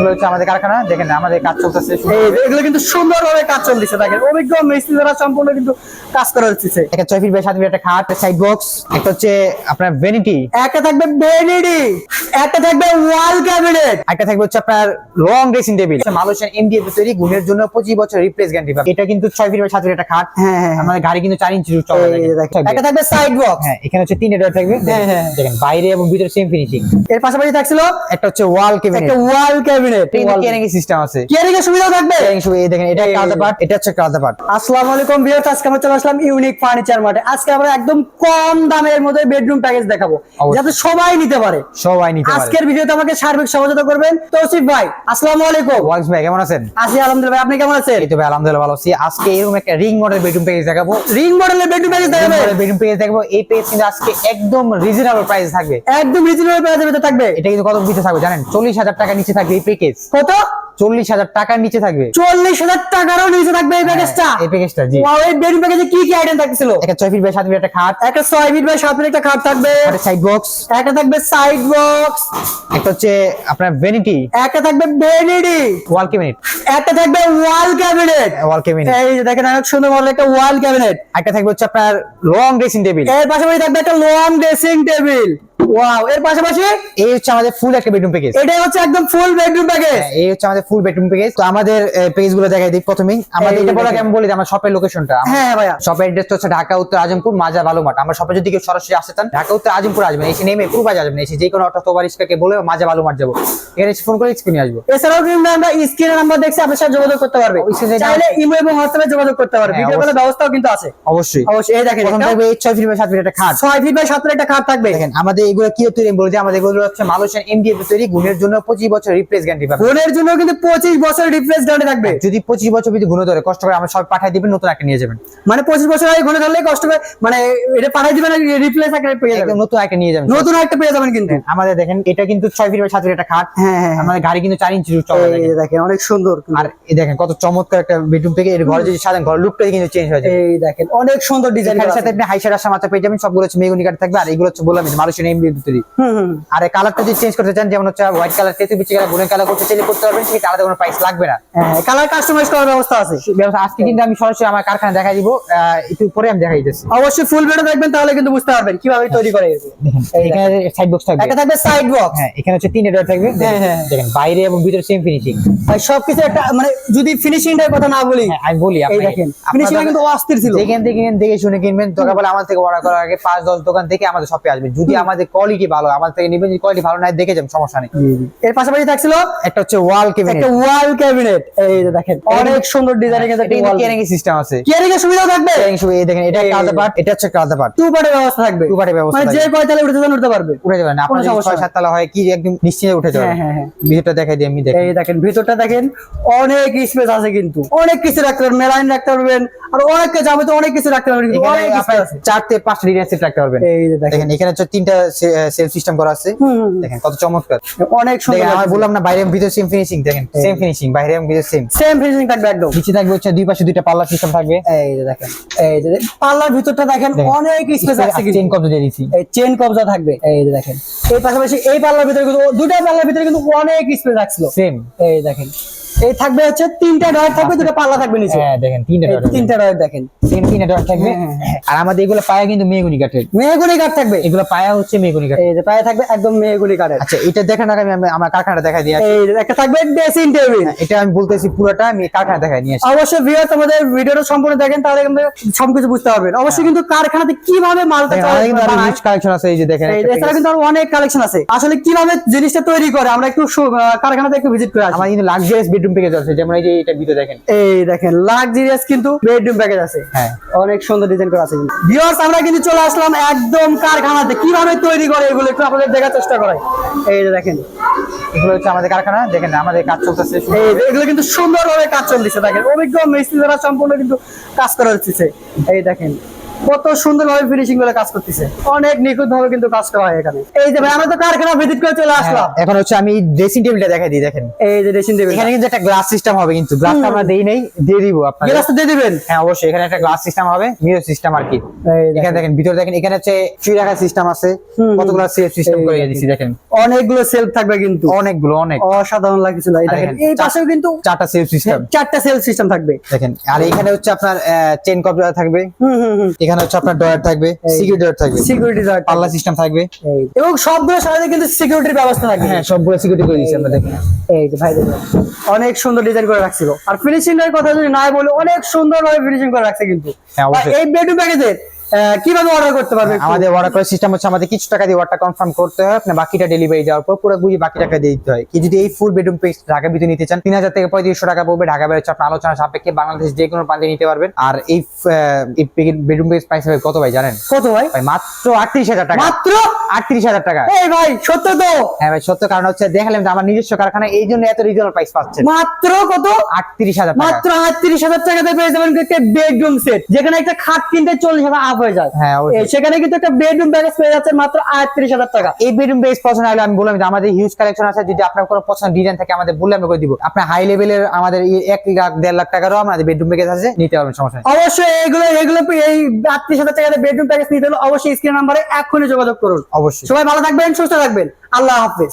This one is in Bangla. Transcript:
এগুলো হচ্ছে আমাদের কারখানা দেখেন আমাদের কাজ চলতেছে। এগুলো কিন্তু সুন্দরভাবে কাজ চলতেছে দেখেন। অভিজ্ঞ মিস্ত্রি দ্বারা সম্পূর্ণ কিন্তু কাজ করা হচ্ছে একটা ছয় ফিট বাই সাত ফিট একটা খাট সাইড বক্স একটা হচ্ছে আপনার ভ্যানিটি একটা থাকবে ভ্যানিটি একটা থাকবে ওয়াল ক্যাবিনেট একটা থাকবে হচ্ছে আপনার long dressing table Malaysian MDF তৈরি গুণের জন্য পঁচিশ বছর রিপ্লেস গ্যারান্টি পাবে। এটা কিন্তু ছয় ফিট বাই সাত ফিট একটা খাট। হ্যাঁ, হ্যাঁ, হ্যাঁ। আমাদের গাড়ি কিন্তু চার ইঞ্চি চলা। একটা থাকবে সাইড বক্স হ্যাঁ এখানে হচ্ছে তিনটা ডোর থাকবে। হ্যাঁ। দেখেন বাইরে এবং ভিতরে সেম ফিনিশিং এর পাশাপাশি থাকছিল একটা হচ্ছে ওয়াল কেবিনেট একটা ওয়াল ক্যাবিনেট কেয়ারিং সিস্টেম আছে। কিয়ারিং এর সুবিধাও থাকবে? কেয়ারিং সুবিধা দেখেন এটা এই- একটা এটা হচ্ছে একটা আলাদা আসসালামু আলাইকুম ভিউয়ার্স আজকে আমরা চলে আসলাম ইউনিক ফার্নিচার মার্টে আজকে আমরা একদম কম দামের মধ্যে বেডরুম প্যাকেজ দেখাবো যাতে সবাই নিতে পারে। সবাই নিতে পারে। আজকের ভিডিওতে আমাকে সার্বিক সহযোগিতা করবেন তৌসিফ ভাই আসসালামু আলাইকুম। ওয়ালস ভাই কেমন আছেন? আছি আলহামদুলিল্লাহ ভাই, আপনি কেমন আছেন? এই তো ভাই আলহামদুলিল্লাহ ভালো আছি। আজকে এরকম একটা রিং মডেল বেডরুম প্যাকেজ দেখাবো। রিং মডেলের বেডরুম প্যাকেজ দেখাবেন বেডরুম প্যাকেজ দেখাবো? এই প্যাকেজ কিন্তু আজকে একদম রিজনেবল প্রাইস থাকবে। একদম রিজনেবল প্রাইসের ভিতরে থাকবে। এটা কিন্তু কত নিচে থাকবে জানেন? চল্লিশ হাজার টাকা নিচে থাকবে এই প্যাকেজ কত চল্লিশ হাজার টাকার নিচে থাকবে। চল্লিশ হাজার টাকারও নিচে থাকবে এই প্যাকেজটা এই প্যাকেজটা জি। ওয়াও এই বেডরুম প্যাকেজে কি কি আইটেম থাকছিল একটা ছয় ফিট বাই সাত ফিট একটা খাট। একটা ছয় ফিট বাই সাত ফিট একটা খাট থাকবে। একটা সাইড বক্স একটা থাকবে সাইড বক্স একটা হচ্ছে আপনার ভ্যানিটি একটা থাকবে ভ্যানিটি ওয়াল ক্যাবিনেট একটা থাকবে ওয়াল ক্যাবিনেট ওয়াল ক্যাবিনেট এই যে দেখেন অনেক সুন্দর মডেল একটা ওয়াল ক্যাবিনেট একটা থাকবে হচ্ছে আপনার লং ড্রেসিং টেবিলের পাশাপাশি থাকবে একটা লং ড্রেসিং টেবিল ওয়াও এর পাশাপাশি এই হচ্ছে আমাদের ফুল একটা বেডরুম প্যাকেজ এটাই হচ্ছে একদম ফুল বেডরুম প্যাকেজ এই হচ্ছে আমাদের ফুল বেডরুম প্যাকেজ তো আমাদের পেজগুলো দেখাই দিই প্রথমেই। আমাদের এটা বলা। কেমন বলি আমার শপের লোকেশনটা হ্যাঁ ভাইয়া। শপের অ্যাড্রেসটা হচ্ছে ঢাকা উত্তর আজমপুর মাজা বালুমাঠ আমার শপে যদি কেউ সরাসরি আসতে চান ঢাকা উত্তর আজমপুর আসবেন। এসে নেমে পুরো বাজার আসবেন এসে যে কোনো অটো তোবার রিক্সাকে বলে মাজা বালুমাঠ যাব। এখানে এসে ফোন করে স্ক্রিনে আসব। এছাড়াও কিন্তু আমরা স্ক্রিনে নাম্বার দেখছি আপনার সাথে যোগাযোগ করতে পারবে। চাইলে ইমো এবং হোয়াটসঅ্যাপে যোগাযোগ করতে পারবে। হ্যাঁ, ভিডিও কলের ব্যবস্থাও কিন্তু আছে। অবশ্যই। অবশ্যই এই দেখেন প্রথম থাকবে এই ছয় ফিট বাই সাত ফিট একটা খাট। ছয় ফিট বাই সাত ফিট একটা খাট থাকবে। দেখেন আমাদের এগুলো কি তৈরি আমি বলে দিই আমাদের এগুলো হচ্ছে মালয়েশিয়ান এমডিএফ তৈরি গুণের জন্য পঁচিশ বছর রিপ্লেস গ্যারান্টি পাবেন ফোনের জন্য কিন্তু পঁচিশ বছর রিপ্লেস গ্যারান্টি থাকবে। যদি পঁচিশ বছর যদি গুণ ধরে কষ্ট করে আমার সব পাঠিয়ে দিবেন নতুন একটা নিয়ে যাবেন। মানে পঁচিশ বছর আগে ঘুরে ধরলে কষ্ট করে মানে এটা পাঠাই দিবেন রিপ্লেস একটা পেয়ে যাবেন। নতুন একটা নিয়ে যাবেন। নতুন একটা পেয়ে যাবেন কিন্তু। আমাদের দেখেন এটা কিন্তু ছয় ফিট সাত ফিট একটা খাট। হ্যাঁ হ্যাঁ হ্যাঁ। আমাদের গাড়ি কিন্তু চার ইঞ্চি দেখেন। অনেক সুন্দর আর এই দেখেন কত চমৎকার একটা বেডরুম থেকে এর ঘরে যদি সাজান ঘর লুকটা কিন্তু চেঞ্জ হয়ে এই দেখেন অনেক সুন্দর ডিজাইন এখানে সাথে আপনি হাইসার আসা মাত্রা পেয়ে যাবেন সবগুলো হচ্ছে মেগুনি কাঠ থাকবে আর এগুলো হচ্ছে বললাম মালয়েশিয়ান এমডিএফ তৈরি। হুম হুম আর কালারটা যদি চেঞ্জ করতে চান যেমন হচ্ছে হোয়াইট কালার তেতু বিচি কালার গুণের কালার করতে চাইলে করতে পারবেন আলাদা কোনো প্রাইস লাগবে না। হ্যাঁ কালার কাস্টমাইজ করার ব্যবস্থা আছে। ব্যবস্থা আজকে কিন্তু আমি সরাসরি আমার কারখানা দেখাই দিব একটু পরে আমি দেখাই দিতেছি। অবশ্যই ফুল ভিডিও দেখবেন তাহলে কিন্তু বুঝতে পারবেন কীভাবে তৈরি করে। দেখেন এখানে সাইড বক্স থাকবে। একটা থাকবে সাইড বক্স হ্যাঁ এখানে হচ্ছে তিনটা ডোর থাকবে। হ্যাঁ, হ্যাঁ। দেখেন বাইরে এবং ভিতরে সেম ফিনিশিং ভাই সবকিছু একটা মানে যদি ফিনিশিংটার কথা না বলি হ্যাঁ আমি বলি এই আপনাকে, দেখেন ফিনিশিং কিন্তু অস্থির ছিল। থেকে কিনেন দেখে শুনে কিনবেন। দরকার বলে আমার থেকে অর্ডার করার আগে পাঁচ দশ দোকান থেকে আমাদের শপে আসবেন যদি আমাদের কোয়ালিটি ভালো আমার থেকে নিবেন কোয়ালিটি ভালো না দেখে যাবেন সমস্যা নেই। এর পাশাপাশি থাকছিল একটা হচ্ছে ওয়াল কেবিনেট একটা ওয়াল ক্যাবিনেট এই যে দেখেন অনেক সুন্দর ডিজাইনের কিন্তু একটা ওয়াল কেয়ারিং সিস্টেম আছে। কিয়ারিং এর সুবিধাও থাকবে? সুবিধা দেখেন এটা পার্ট এটা হচ্ছে পার্ট টু ব্যবস্থা থাকবে। Part ব্যবস্থা মানে যে কয় তালে উঠতে চান উঠতে পারবে। উঠে যাবেন আপনার যদি ছয় সাত তলা হয় কি একদম নিশ্চিন্তে উঠে যাবেন হ্যাঁ, হ্যাঁ, হ্যাঁ। ভিতরটা দেখাই দিই আমি দেখেন এই দেখেন ভিতরটা দেখেন অনেক স্পেস আছে কিন্তু। অনেক কিছু রাখতে পারবেন মেলাইন রাখতে পারবেন আর অনেক যাবে অনেক কিছু রাখতে পারবেন অনেক চার থেকে সেট রাখতে পারবেন। এই দেখেন। এখানে হচ্ছে তিনটা সেলফ সিস্টেম করা আছে। দেখেন কত চমৎকার। অনেক সুন্দর আমার বললাম না বাইরে ভিতরে সেম ফিনিশিং দেখেন। সেম ফিনিশিং বাইরে এবং ভিতরে সেম সেম ফিনিশিং থাকবে একদম। নিচে থাকবে হচ্ছে দুই পাশে দুইটা পাল্লা সিস্টেম থাকবে। এই যে দেখেন এই যে পাল্লার ভিতরটা দেখেন। অনেক স্পেস আছে চেন কবজা দিয়ে দিছি। এই চেন কবজা থাকবে এই যে দেখেন। এই পাশাপাশি এই পাল্লার ভিতরে কিন্তু দুটা পাল্লার ভিতরে কিন্তু অনেক স্পেস রাখছিল সেম এই দেখেন এই থাকবে হচ্ছে তিনটা ডয়ার থাকবে দুটা পাল্লা থাকবে নিচে। হ্যাঁ দেখেন তিনটা তিনটা ডয়ার দেখেন। সেম তিনটা থাকবে। হ্যাঁ, আর আমাদের এগুলো পায়া কিন্তু মেগুনি কাঠের। মেহগুনি কাঠ থাকবে। এগুলো পায়া হচ্ছে মেগুনি কাঠ। এই যে পায়ে থাকবে একদম মেহগুনি কাঠের। আচ্ছা এটা দেখেন আগে আমি আমি আমার কারখানা দেখাই দিয়ে এই একটা থাকবে ড্রেসিং টেবিল। এটা আমি বলতেছি পুরোটা আমি কারখানা দেখাই নিয়ে আসি। অবশ্যই ভিউয়ার্স আমাদের ভিডিওটা সম্পূর্ণ দেখেন তাহলে কিন্তু সবকিছু বুঝতে পারবেন। অবশ্যই কিন্তু কারখানাতে কীভাবে মালটা আমাদের কিন্তু আরও huge collection আছে এই যে দেখেন এই এছাড়া কিন্তু আরও অনেক কালেকশন আছে। আসলে কীভাবে জিনিসটা তৈরি করে আমরা একটু কারখানাতে একটু ভিজিট করে আসি। আমার কিন্তু লাক্সারিয়াস বেডরুম প্যাকেজ আছে যেমন এই যে এটা ভিতরে দেখেন। এই দেখেন লাক্সারিয়াস কিন্তু বেডরুম প্যাকেজ আছে। হ্যাঁ। অনেক সুন্দর ডিজাইন করা আছে কিন্তু। ভিউয়ার্স আমরা কিন্তু চলে আসলাম একদম কারখানাতে। কীভাবে তৈরি করে এগুলো একটু আপনাদের দেখার চেষ্টা করাই। এই যে দেখেন এগুলো হচ্ছে আমাদের কারখানা। দেখেন আমাদের কাজ চলতেছে এগুলো কিন্তু সুন্দরভাবে কাজ চলতেছে দেখেন। অভিজ্ঞ মিস্ত্রি দ্বারা সম্পূর্ণ কিন্তু কাজ করা হচ্ছে। এই দেখেন কত সুন্দর ভাবে ফিনিশিং করে কাজ করতেছে। অনেক নিখুঁত ভাবে কিন্তু কাজ করা হয় এখানে। এই যে ভাই আমরা তো কারখানা ভিজিট করে চলে আসলাম। হ্যাঁ, এখন হচ্ছে আমি ড্রেসিং টেবিলটা দেখাই দিই দেখেন। এই যে ড্রেসিং টেবিল এখানে কিন্তু একটা গ্লাস সিস্টেম হবে কিন্তু। গ্লাসটা আমরা দেই নেই দিয়ে দিব আপনার গ্লাস দিয়ে দিবেন? হ্যাঁ অবশ্যই এখানে একটা গ্লাস সিস্টেম হবে মিরর সিস্টেম আর কি। এখানে দেখেন। ভিতরে দেখেন এখানে হচ্ছে চুই রাখার সিস্টেম আছে। কতগুলো সেফ সিস্টেম করে। দিয়েছি দেখেন। অনেকগুলো সেলফ থাকবে কিন্তু। অনেকগুলো অনেক। অসাধারণ লাগছিল এই দেখেন। এই পাশেও কিন্তু চারটা সেফ সিস্টেম চারটা সেলফ সিস্টেম থাকবে। দেখেন আর এখানে হচ্ছে আপনার চেন কপটা থাকবে। হুম হুম এখানে হচ্ছে আপনার ডয়ার থাকবে সিকিউরিটি ডয়ার থাকবে সিকিউরিটি ডয়ার পাল্লা সিস্টেম থাকবে। এবং সবগুলো সাথে কিন্তু সিকিউরিটির ব্যবস্থা থাকবে হ্যাঁ সবগুলো সিকিউরিটি করে দিয়েছি আমরা দেখেন। এই যে ভাই দেখুন। অনেক সুন্দর ডিজাইন করে রাখছিল আর ফিনিশিং এর কথা যদি না বলে অনেক সুন্দর ভাবে ফিনিশিং করে রাখছে কিন্তু। হ্যাঁ, এই বেডরুম প্যাকেজের কীভাবে অর্ডার করতে পারবে আমাদের অর্ডার করার সিস্টেম হচ্ছে আমাদের কিছু টাকা দিয়ে অর্ডার কনফার্ম করতে হয়। আপনার বাকিটা ডেলিভারি যাওয়ার পর পুরো বুঝি বাকি টাকা দিয়ে দিতে হয়। কি যদি এই ফুল বেডরুম পেজ ঢাকা ভিতরে নিতে চান তিন হাজার থেকে পঁয়ত্রিশশো টাকা পড়বে। ঢাকা হচ্ছে আপনার আলোচনা সাপেক্ষে বাংলাদেশ যে কোনো প্রান্তে নিতে পারবেন। আর এই বেডরুম পেজ প্রাইস হবে কত ভাই জানেন? কত ভাই? মাত্র আটত্রিশ হাজার টাকা। মাত্র? আটত্রিশ হাজার টাকা। এই ভাই সত্য তো? হ্যাঁ ভাই সত্য কারণ হচ্ছে দেখালাম যে আমার নিজস্ব কারখানা এই জন্য এত রিজনাল প্রাইস পাচ্ছেন। মাত্র কত? আটত্রিশ হাজার মাত্র আটত্রিশ হাজার টাকাতে পেয়ে যাবেন একটা বেডরুম সেট যেখানে একটা খাট কিনতে চল্লিশ হাজার হয়ে যায়। হ্যাঁ, সেখানে কিন্তু একটা বেডরুম প্যাকেজ পেয়ে যাচ্ছে মাত্র আটত্রিশ হাজার টাকা। এই বেডরুম পছন্দ হলে আমি বললাম আমাদের হিউজ কালেকশন আছে যদি আপনার কোনো পছন্দ ডিজাইন থাকে আমাদের বললে করে দিব। আপনার হাই লেভেলের আমাদের এক লাখ দেড় লাখ টাকারও আমাদের বেডরুম প্যাকেজ আছে নিতে পারবেন সমস্যা অবশ্যই এগুলো এগুলো এই আটত্রিশ হাজার টাকাতে বেডরুম প্যাকেজ নিতে হলে অবশ্যই স্ক্রিন নাম্বারে এক্ষুনি যোগাযোগ করুন। অবশ্যই। সবাই ভালো থাকবেন সুস্থ থাকবেন। আল্লাহ হাফেজ।